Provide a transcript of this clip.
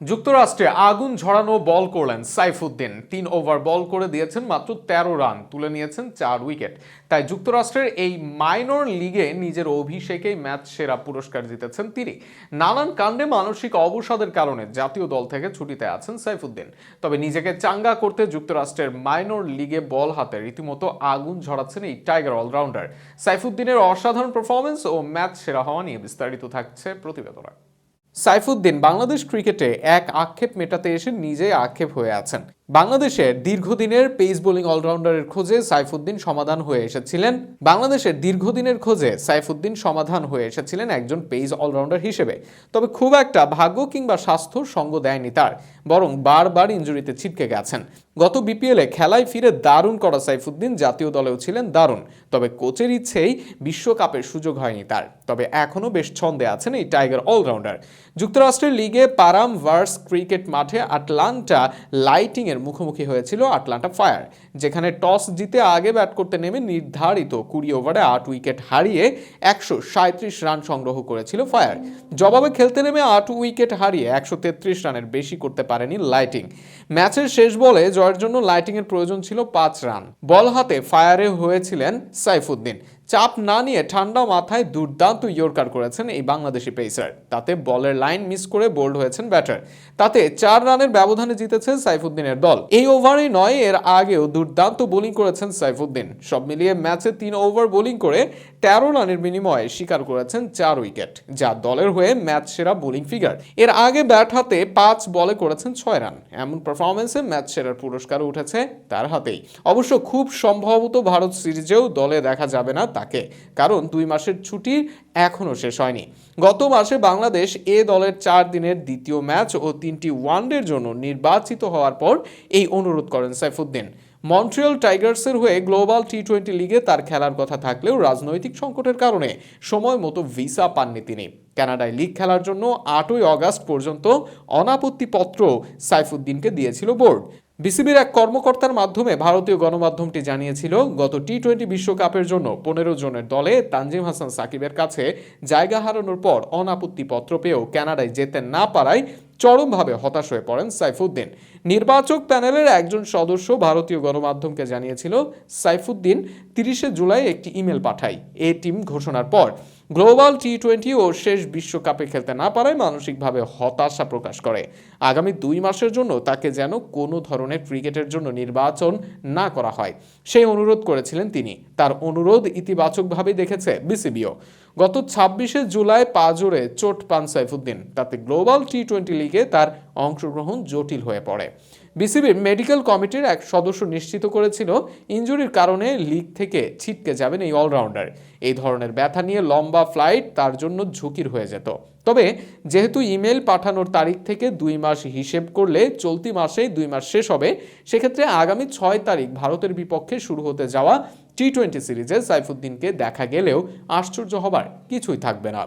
যুক্তরাষ্ট্রে আগুন ঝরানো বল করলেন সাইফুদ্দিন। তিন ওভার বল করে দিয়েছেন মাত্র তেরো রান, তুলে নিয়েছেন চার উইকেট। তাই যুক্তরাষ্ট্রের এই মাইনর লিগে নিজের অভিষেকেই ম্যাচ সেরা পুরস্কার জিতেছেন তিনি। নানান কাণ্ডে মানসিক অবসাদের কারণে জাতীয় দল থেকে ছুটিতে আছেন সাইফুদ্দিন। তবে নিজেকে চাঙ্গা করতে যুক্তরাষ্ট্রের মাইনর লিগে বল হাতে রীতিমতো আগুন ঝরাচ্ছেন এই টাইগার অলরাউন্ডার। সাইফুদ্দিনের অসাধারণ পারফরমেন্স ও ম্যাচ সেরা হওয়া নিয়ে বিস্তারিত থাকছে প্রতিবেদনা। সাইফুদ্দিন বাংলাদেশ ক্রিকেটে এক আক্ষেপ মেটাতে এসে নিজে আক্ষেপ হয়ে আছেন। বাংলাদেশের দীর্ঘদিনের পেস বোলিং অলরাউন্ডারের খোঁজে সাইফুদ্দিন সমাধান হয়ে এসেছিলেন। বাংলাদেশের দীর্ঘদিনের খোঁজে সাইফুদ্দিন সমাধান হয়ে এসেছিলেন একজন পেস অলরাউন্ডার হিসেবে। তবে খুব একটা ভাগ্য কিংবা স্বাস্থ্য সঙ্গ দেয়নি তার, বরং বারবার ইঞ্জুরিতে ছিটকে গেছেন। গত বিপিএলে খেলায় ফিরে দারুণ করা সাইফুদ্দিন জাতীয় দলেও ছিলেন দারুণ, তবে কোচের ইচ্ছেই বিশ্বকাপের সুযোগ হয়নি তার। তবে এখনও বেশ ছন্দে আছেন এই টাইগার অলরাউন্ডার। যুক্তরাষ্ট্রের লিগে পারাম ভার্স ক্রিকেট মাঠে আটলান্টা লাইটিংয়ের মুখোমুখি হয়েছিল আটলান্টা ফায়ার। যেখানে টস জিতে আগে ব্যাট করতে নেমে নির্ধারিত কুড়ি ওভারে আট উইকেট হারিয়ে একশো সাঁত্রিশ রান সংগ্রহ করেছিল ফায়ার। জবাবে খেলতে নেমে আট উইকেট হারিয়ে একশো তেত্রিশ রানের বেশি করতে পারেনি লাইটিং। ম্যাচের শেষ বলে জয়ের জন্য লাইটিংয়ের প্রয়োজন ছিল পাঁচ রান। বল হাতে ফায়ারে হয়েছিলেন সাইফুদ্দিন। চাপ না নিয়ে ঠান্ডা মাথায় দুর্দান্ত ইয়র্কার করেছেন এই বাংলাদেশি পেসার। তাতে বলের লাইন মিস করে বোল্ড হয়েছেন ব্যাটার। তাতে চার রানের ব্যবধানে জিতেছে সাইফুদ্দিনের দল। এই ওভারই নয়, এর আগেও দুর্দান্ত বোলিং করেছেন সাইফুদ্দিন। সব মিলিয়ে ম্যাচে তিন ওভার বোলিং করে তেরো রানের বিনিময়ে শিকার করেছেন চার উইকেট, যা দলের হয়ে ম্যাচ সেরা বোলিং ফিগার। এর আগে ব্যাট হাতে পাঁচ বলে করেছেন ছয় রান। এমন পারফরমেন্সে ম্যাচ সেরার পুরস্কার উঠেছে তার হাতেই। অবশ্য খুব সম্ভবত ভারত সিরিজেও দলে দেখা যাবে না তাকে, কারণ দুই মাসের ছুটি এখনও শেষ হয়নি। গত মাসে বাংলাদেশ এ দলের চার দিনের দ্বিতীয় ম্যাচ ও তিনটি ওয়ানডের জন্য নির্বাচিত হওয়ার পর এই অনুরোধ করেন সাইফুদ্দিন। মন্ট্রিয়াল টাইগার্সের হয়ে গ্লোবাল টি টোয়েন্টি লিগে তার খেলার কথা থাকলেও রাজনৈতিক সংকটের কারণে সময় মতো ভিসা পাননি তিনি। কানাডায় লিগ খেলার জন্য আটই অগাস্ট পর্যন্ত অনাপত্তিপত্র সাইফুদ্দিনকে দিয়েছিল বোর্ড। বিসিবির এক কর্মকর্তার মাধ্যমে ভারতীয় গণমাধ্যমটি জানিয়েছিল, গত টি টোয়েন্টি বিশ্বকাপের জন্য পনেরো জনের দলে তানজিম হাসান সাকিবের কাছে জায়গা হারানোর পর অনাপত্তিপত্র পেয়েও কানাডায় যেতে না পারায় চরমভাবে হতাশ হয়ে পড়েন সাইফুদ্দিন। নির্বাচক প্যানেলের একজন সদস্য ভারতীয় গণমাধ্যমকে জানিয়েছিল, সাইফুদ্দিন তিরিশে জুলাই একটি ইমেল পাঠায়। এ টিম ঘোষণার পর গ্লোবাল টি টোয়েন্টি ও শেষ বিশ্বকাপে খেলতে না পারায় মানসিকভাবে হতাশা প্রকাশ করে। আগামী দুই মাসের জন্য তাকে যেন কোনো ধরনের ক্রিকেটের জন্য নির্বাচন না করা হয়। সেই অনুরোধ করেছিলেন তিনি। তার অনুরোধ ইতিবাচকভাবেই দেখেছে বিসিবিও। গত ছাব্বিশে জুলাই পাজোরে চোট পান সাইফুদ্দিন। তাতে গ্লোবাল টি টোয়েন্টি লিগে তার অংশগ্রহণ জটিল হয়ে পড়ে। বিসিবির মেডিকেল কমিটির এক সদস্য নিশ্চিত করেছিল ইঞ্জুরির কারণে লিগ থেকে ছিটকে যাবেন এই অলরাউন্ডার। এই ধরনের ব্যথা নিয়ে লম্বা ফ্লাইট তার জন্য ঝুঁকির হয়ে যেত। তবে যেহেতু ইমেল পাঠানোর তারিখ থেকে দুই মাস হিসেব করলে চলতি মাসেই দুই মাস শেষ হবে, সেক্ষেত্রে আগামী ছয় তারিখ ভারতের বিপক্ষে শুরু হতে যাওয়া টি টোয়েন্টি সিরিজে সাইফুদ্দিনকে দেখা গেলেও আশ্চর্য হবার কিছুই থাকবে না।